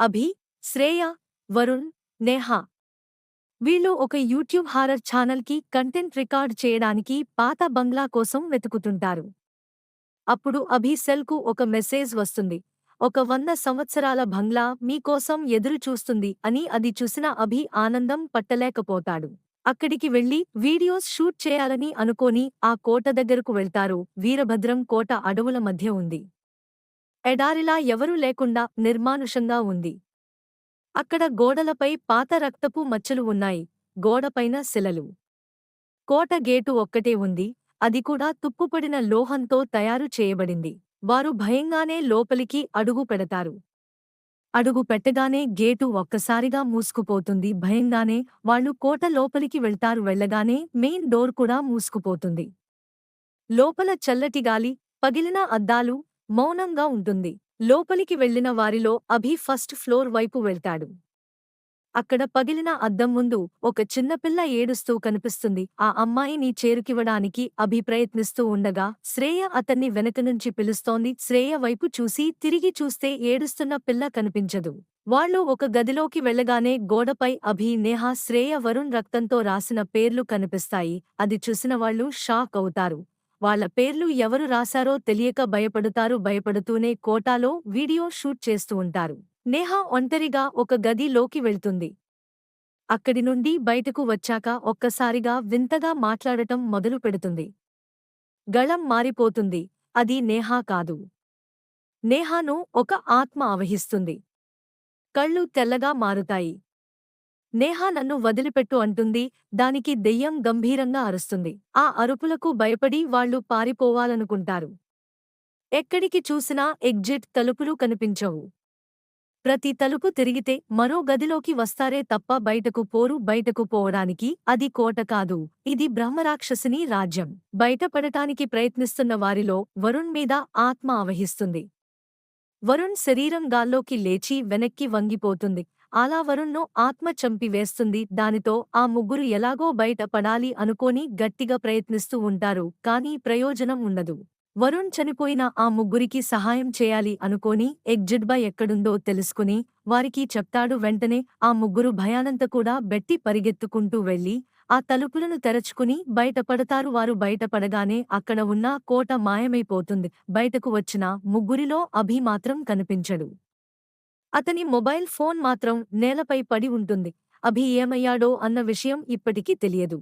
అభి శ్రేయ వరుణ్ నేహా. వీళ్ళు ఒక YouTube horror ఛానల్కి కంటెంట్ రికార్డ్ చేయడానికి పాత బంగ్లా కోసం వెతుకుతుంటారు. అప్పుడు అభి సెల్కు ఒక మెసేజ్ వస్తుంది. ఒక వంద సంవత్సరాల బంగ్లా మీకోసం ఎదురు చూస్తుంది అని అది చూసిన అభి ఆనందం పట్టలేకపోతాడు. అక్కడికి వెళ్ళి వీడియోస్ షూట్ చేయాలని అనుకోని ఆ కోట దగ్గరకు వెళ్తారు. వీరభద్రం కోట అడవుల మధ్య ఉంది. ఎడారిలా ఎవరూ లేకుండా నిర్మానుషంగా ఉంది. అక్కడ గోడలపై పాత రక్తపు మచ్చలు ఉన్నాయి. గోడపైన శిలలు. కోట గేటు ఒక్కటే ఉంది. అది కూడా తుప్పుపడిన లోహంతో తయారు చేయబడింది. వారు భయంగానే లోపలికి అడుగు పెడతారు. అడుగు పెట్టగానే గేటు ఒక్కసారిగా మూసుకుపోతుంది. భయంగానే వాళ్ళు కోట లోపలికి వెళ్తారు. వెళ్ళగానే మెయిన్ డోర్ కూడా మూసుకుపోతుంది. లోపల చల్లటి గాలి పగిలిన అద్దాలు మౌనంగా ఉంటుంది. లోపలికి వెళ్ళిన వారిలో అభి ఫస్ట్ ఫ్లోర్ వైపు వెళ్తాడు. అక్కడ పగిలిన అద్దం ముందు ఒక చిన్నపిల్ల ఏడుస్తూ కనిపిస్తుంది. ఆ అమ్మాయిని చేరుకివ్వడానికి అభి ప్రయత్నిస్తూ ఉండగా శ్రేయ అతన్ని వెనక నుంచి పిలుస్తోంది. శ్రేయ వైపు చూసి తిరిగి చూస్తే ఏడుస్తున్న పిల్ల కనిపించదు. వాళ్ళు ఒక గదిలోకి వెళ్ళగానే గోడపై అభి నేహా శ్రేయ వరుణ్ రక్తంతో రాసిన పేర్లు కనిపిస్తాయి. అది చూసిన వాళ్ళు షాక్ అవుతారు. వాళ్ళ పేర్లు ఎవరు రాశారో తెలియక భయపడుతారు భయపడుతూనే కోటాలో వీడియో షూట్ చేస్తూ ఉంటారు. నేహా ఒంటరిగా ఒక గదిలోకి వెళ్తుంది. అక్కడి నుండి బయటకు వచ్చాక ఒక్కసారిగా వింతగా మాట్లాడటం మొదలు పెడుతుంది. గళం మారిపోతుంది. అది నేహా కాదు. నేహాను ఒక ఆత్మ అవహిస్తుంది కళ్ళు తెల్లగా మారుతాయి. నేహా నన్ను వదిలిపెట్టు అంటుంది. దానికి దెయ్యం గంభీరంగా అరుస్తుంది. ఆ అరుపులకు భయపడి వాళ్ళు పారిపోవాలనుకుంటారు. ఎక్కడికి చూసినా ఎగ్జిట్ తలుపులు కనిపించవు. ప్రతి తలుపు తిరిగితే మరో గదిలోకి వస్తారే తప్ప బయటకు పోరు బయటకు పోవడానికి అది కోట కాదు. ఇది బ్రహ్మరాక్షసిని రాజ్యం. బయటపడటానికి ప్రయత్నిస్తున్న వారిలో వరుణ్ మీద ఆత్మ ఆవహిస్తుంది. వరుణ్ శరీరం గాల్లోకి లేచి వెనక్కి వంగిపోతుంది. అలా వరుణ్ను ఆత్మ చంపివేస్తుంది దానితో ఆ ముగ్గురు ఎలాగో బయట పడాలి అనుకోని గట్టిగా ప్రయత్నిస్తూ ఉంటారు. కానీ ప్రయోజనం ఉండదు. వరుణ్ చనిపోయిన ఆ ముగ్గురికి సహాయం చేయాలి అనుకోని ఎగ్జిడ్బా ఎక్కడుందో తెలుసుకుని వారికి చెప్తాడు వెంటనే ఆ ముగ్గురు భయానంత కూడా బెట్టి పరిగెత్తుకుంటూ వెళ్ళి ఆ తలుపులను తెరచుకుని బయటపడతారు. వారు బయటపడగానే అక్కడ ఉన్న కోట మాయమైపోతుంది. బయటకు వచ్చిన ముగ్గురిలో అభి మాత్రం కనిపించడు. అతని మొబైల్ ఫోన్ మాత్రం నేలపై పడి ఉంటుంది. అభి ఏమయ్యాడో అన్న విషయం ఇప్పటికీ తెలియదు.